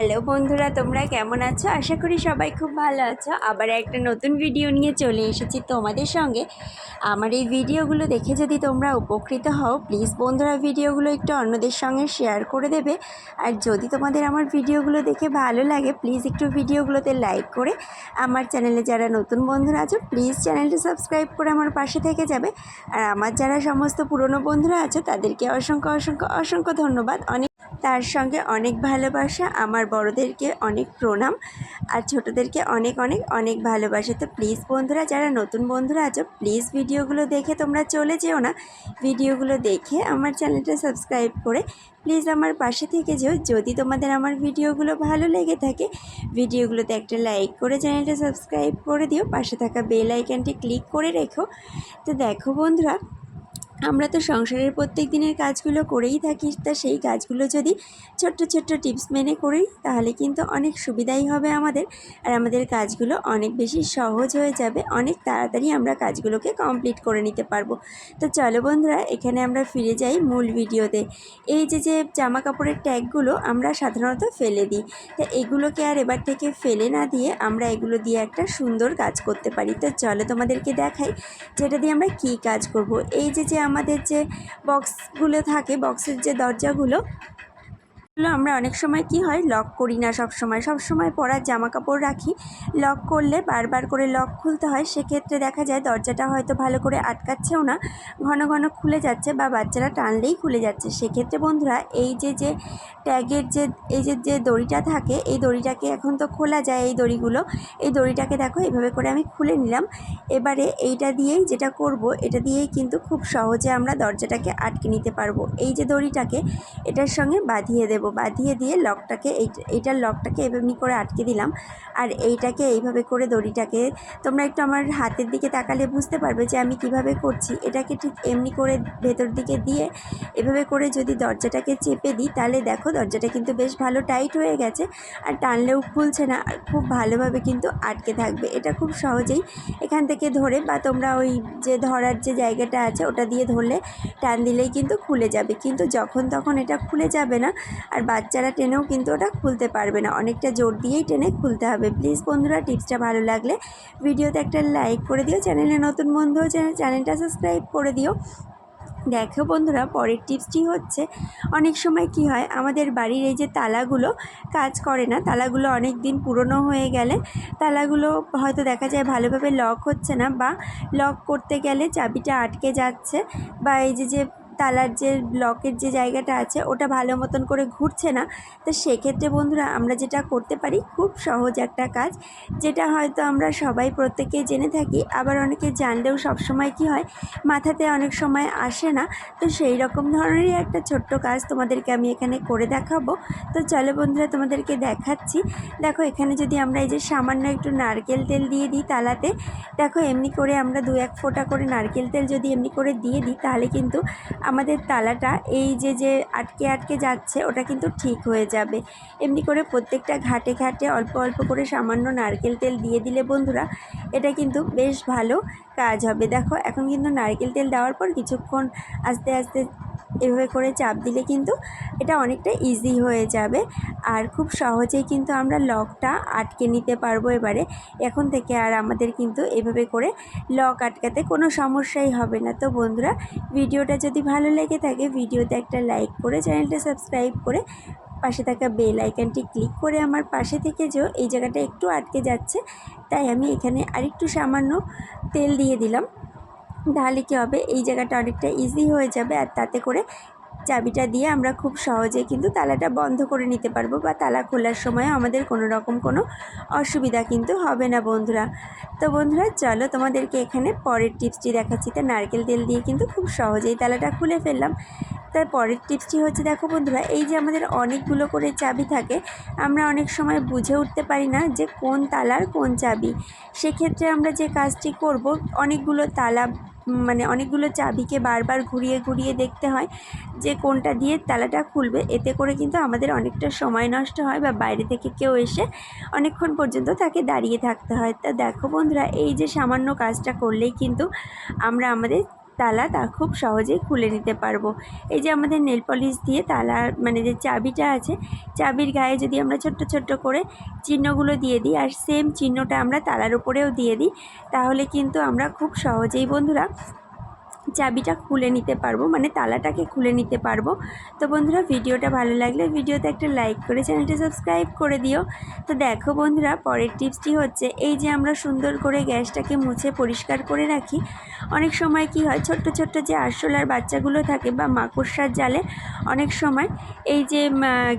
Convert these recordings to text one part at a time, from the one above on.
Hello বন্ধুরা, তোমরা কেমন আছো? আশা করি সবাই খুব ভালো আছো। আবার একটা নতুন ভিডিও নিয়ে চলে এসেছি তোমাদের সঙ্গে। আমার এই ভিডিওগুলো দেখে যদি তোমরা উপকৃত হও প্লিজ বন্ধুরা ভিডিওগুলো একটু অন্যদের সঙ্গে শেয়ার করে দেবে। আর যদি তোমাদের আমার ভিডিওগুলো দেখে ভালো লাগে প্লিজ একটু ভিডিওগুলোতে লাইক করে আমার চ্যানেলে যারা নতুন বন্ধুরা আছো প্লিজ চ্যানেলটি সাবস্ক্রাইব করে আমার পাশে থেকে যাবে। আর আমার যারা সমস্ত পুরনো বন্ধুরা আছো, তাদেরকে অসংখ্য অসংখ্য অসংখ্য ধন্যবাদ। অনেক তার সঙ্গে অনেক ভালোবাসা, আমার বড়দেরকে অনেক প্রণাম আর ছোটোদেরকে অনেক অনেক অনেক ভালোবাসা। তো প্লিজ বন্ধুরা, যারা নতুন বন্ধুরা আছো প্লিজ ভিডিওগুলো দেখে তোমরা চলে যেও না। ভিডিওগুলো দেখে আমার চ্যানেলটা সাবস্ক্রাইব করে প্লিজ আমার পাশে থেকে যেও। যদি তোমাদের আমার ভিডিওগুলো ভালো লেগে থাকে, ভিডিওগুলোতে একটা লাইক করে চ্যানেলটা সাবস্ক্রাইব করে দিও। পাশে থাকা বেল আইকনটি ক্লিক করে রেখো। তো দেখো বন্ধুরা আমরা তো সংসারের প্রত্যেক দিনের কাজগুলো করেই থাকি, তা সেই কাজগুলো যদি ছোট্ট ছোট্ট টিপস মেনে করি, তাহলে কিন্তু অনেক সুবিধাই হবে আমাদের। আর আমাদের কাজগুলো অনেক বেশি সহজ হয়ে যাবে, অনেক তাড়াতাড়ি আমরা কাজগুলোকে কমপ্লিট করে নিতে পারব। তো চলো বন্ধুরা, এখানে আমরা ফিরে যাই মূল ভিডিওতে। এই যে যে জামা কাপড়ের ট্যাগগুলো আমরা সাধারণত ফেলে দিই। তা এগুলোকে আর এবার থেকে ফেলে না দিয়ে আমরা এগুলো দিয়ে একটা সুন্দর কাজ করতে পারি। তো চলো তোমাদেরকে দেখাই, যেটা দিয়ে আমরা কী কাজ করব। এই যে যে আমাদের যে বক্সগুলো থাকে বক্সের যে দরজাগুলো আমরা অনেক সময় কি হয় লক করি না সব সময় সব সময় পরার জামা কাপড় রাখি। লক করলে বারবার করে লক খুলতে হয়। সেক্ষেত্রে দেখা যায় দরজাটা হয়তো ভালো করে আটকাচ্ছেও না। ঘন ঘন খুলে যাচ্ছে বা বাচ্চারা টানলেই খুলে যাচ্ছে। সেক্ষেত্রে বন্ধুরা, এই যে যে ট্যাগের যে, এই যে যে দড়িটা থাকে, এই দড়িটাকে এখন তো খোলা যায় এই দড়িগুলো। এই দড়িটাকে দেখো এইভাবে করে আমি খুলে নিলাম। এবারে এইটা দিয়েই যেটা করব, এটা দিয়েই কিন্তু খুব সহজে আমরা দরজাটাকে আটকে নিতে পারব। এই যে দড়িটাকে, এটার সঙ্গে বাঁধিয়ে দেব। বাঁধিয়ে দিয়ে লকটাকে এই, এইটার লকটাকে এমনি করে আটকে দিলাম। আর এইটাকে এইভাবে করে দড়িটাকে তোমরা একটু আমার হাতের দিকে তাকালে বুঝতে পারবে যে আমি কীভাবে করছি। এটাকে ঠিক এমনি করে ভেতর দিকে দিয়ে এভাবে করে যদি দরজাটাকে চেপে দিই, তাহলে দেখো দরজাটা কিন্তু বেশ ভালো টাইট হয়ে গেছে আর টানলেও খুলছে না আর খুব ভালোভাবে কিন্তু আটকে থাকবে। এটা খুব সহজেই এখান থেকে ধরে বা তোমরা ওই যে ধরার যে জায়গাটা আছে ওটা দিয়ে ধরলে, টান দিলেই কিন্তু খুলে যাবে। কিন্তু যখন, তখন এটা খুলে যাবে না। আর বাচ্চারা টেনেও কিন্তু ওটা খুলতে পারবে না। অনেকটা জোর দিয়েই টেনে খুলতে হবে। প্লিজ বন্ধুরা টিপসটা ভালো লাগলে ভিডিওতে একটা লাইক করে দিও। চ্যানেলে নতুন বন্ধু চ্যানেল চ্যানেলটা সাবস্ক্রাইব করে দিও। দেখো বন্ধুরা, পরের টিপসটি হচ্ছে, অনেক সময় কি হয়, আমাদের বাড়ির এই যে তালাগুলো কাজ করে না, তালাগুলো অনেক দিন পুরনো হয়ে গেলে, তালাগুলো হয়তো দেখা যায় ভালোভাবে লক হচ্ছে না বা লক করতে গেলে চাবিটা আটকে যাচ্ছে বা এই যে যে তালার যে ব্লকের যে জায়গাটা আছে, ওটা ভালো মতন করে ঘুরছে না। তো সেক্ষেত্রে বন্ধুরা, আমরা যেটা করতে পারি, খুব সহজ একটা কাজ, যেটা হয়তো আমরা সবাই প্রত্যেকেই জেনে থাকি, আবার অনেকে জানলেও সবসময় কি হয়, মাথাতে অনেক সময় আসে না। তো সেই রকম ধরনেরই একটা ছোট্ট কাজ তোমাদেরকে আমি এখানে করে দেখাবো। তো চলো বন্ধুরা, তোমাদেরকে দেখাচ্ছি। দেখো, এখানে যদি আমরা এই যে সামান্য একটু নারকেল তেল দিয়ে দিই তালাতে, দেখো, এমনি করে আমরা দু এক ফোঁটা করে নারকেল তেল যদি এমনি করে দিয়ে দিই, তাহলে কিন্তু আমাদের তালাটা এই যে যে আটকে আটকে যাচ্ছে, ওটা কিন্তু ঠিক হয়ে যাবে। এমনি করে প্রত্যেকটা ঘাটে ঘাটে অল্প অল্প করে সামান্য নারকেল তেল দিয়ে দিলে বন্ধুরা, এটা কিন্তু বেশ ভালো কাজ হবে। দেখো, এখন কিন্তু নারকেল তেল দেওয়ার পর কিছুক্ষণ আস্তে আস্তে এভাবে করে চাপ দিলে কিন্তু এটা অনেকটা ইজি হয়ে যাবে। আর খুব সহজেই কিন্তু আমরা লকটা আটকে নিতে পারব এবারে। এখন থেকে আর আমাদের কিন্তু এভাবে করে লক আটকাতে কোনো সমস্যাই হবে না। তো বন্ধুরা, ভিডিওটা যদি ভালো লেগে থাকে, ভিডিওতে একটা লাইক করে চ্যানেলটা সাবস্ক্রাইব করে পাশে থাকা বেল আইকনটি ক্লিক করে আমার পাশে থেকে যেও। এই জায়গাটা একটু আটকে যাচ্ছে, তাই আমি এখানে আরেকটু সামান্য তেল দিয়ে দিলাম। তাহলে কী হবে? এই জায়গাটা অনেকটা ইজি হয়ে যাবে আর তাতে করে চাবিটা দিয়ে আমরা খুব সহজে কিন্তু তালাটা বন্ধ করে নিতে পারব বা তালা খোলার সময় আমাদের কোনো রকম কোনো অসুবিধা কিন্তু হবে না বন্ধুরা। তো বন্ধুরা, চলো তোমাদেরকে এখানে পরের টিপসটি দেখাচ্ছি। তা নারকেল তেল দিয়ে কিন্তু খুব সহজেই তালাটা খুলে ফেললাম। তার পরের টিপসটি হচ্ছে, দেখো বন্ধুরা, এই যে আমাদের অনেকগুলো করে চাবি থাকে, আমরা অনেক সময় বুঝে উঠতে পারি না যে কোন তালার কোন চাবি। সেক্ষেত্রে আমরা যে কাজটি করব, অনেকগুলো তালা মানে অনেকগুলো চাবিকে বারবার ঘুরিয়ে ঘুরিয়ে দেখতে হয় যে কোনটা দিয়ে তালাটা খুলবে। এতে করে কিন্তু আমাদের অনেকটা সময় নষ্ট হয় বা বাইরে থেকে কেউ এসে অনেকক্ষণ পর্যন্ত তাকে দাঁড়িয়ে থাকতে হয়। তা দেখো বন্ধুরা, এই যে সামান্য কাজটা করলেই কিন্তু আমরা আমাদের তালা তা খুব সহজেই খুলে নিতে পারব। এই যে আমাদের নেল পলিশ দিয়ে তালা মানে যে চাবিটা আছে, চাবির গায়ে যদি আমরা ছোট্ট ছোট্ট করে চিহ্নগুলো দিয়ে দিই, আর সেম চিহ্নটা আমরা তালার উপরেও দিয়ে দিই, তাহলে কিন্তু আমরা খুব সহজেই বন্ধুরা চাবিটা খুলে নিতে পারব মানে তালাটাকে খুলে নিতে পারব। তো বন্ধুরা, ভিডিওটা ভালো লাগলে ভিডিওতে একটা লাইক করে চ্যানেলটা সাবস্ক্রাইব করে দিও। তো দেখো বন্ধুরা, পরের টিপসটি হচ্ছে, এই যে আমরা সুন্দর করে গ্যাসটাকে মুছে পরিষ্কার করে রাখি, অনেক সময় কি হয়, ছোট্ট ছোট্ট যে আরশোলার বাচ্চাগুলো থাকে বা মাকড়সার জালে, অনেক সময় এই যে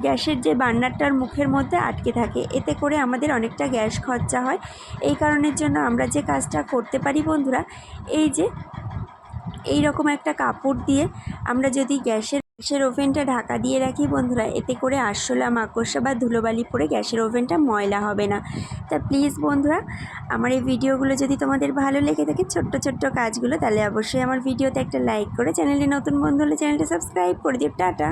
গ্যাসের যে বার্নারটার মুখের মধ্যে আটকে থাকে। এতে করে আমাদের অনেকটা গ্যাস খরচা হয়। এই কারণের জন্য আমরা যে কাজটা করতে পারি বন্ধুরা, এই যে এই রকম একটা কাপড় দিয়ে আমরা যদি গ্যাসের গ্যাসের ওভেনটা ঢাকা দিয়ে রাখি বন্ধুরা, এতে করে আরশোলা, মাকড়সা বা ধুলোবালি পরে গ্যাসের ওভেনটা ময়লা হবে না। তা প্লিজ বন্ধুরা, আমার এই ভিডিওগুলো যদি তোমাদের ভালো লেগে থাকে, ছোট্ট ছোট্ট কাজগুলো, তাহলে অবশ্যই আমার ভিডিওতে একটা লাইক করে চ্যানেলে নতুন বন্ধু হলে চ্যানেলটা সাবস্ক্রাইব করে দিও। টাটা!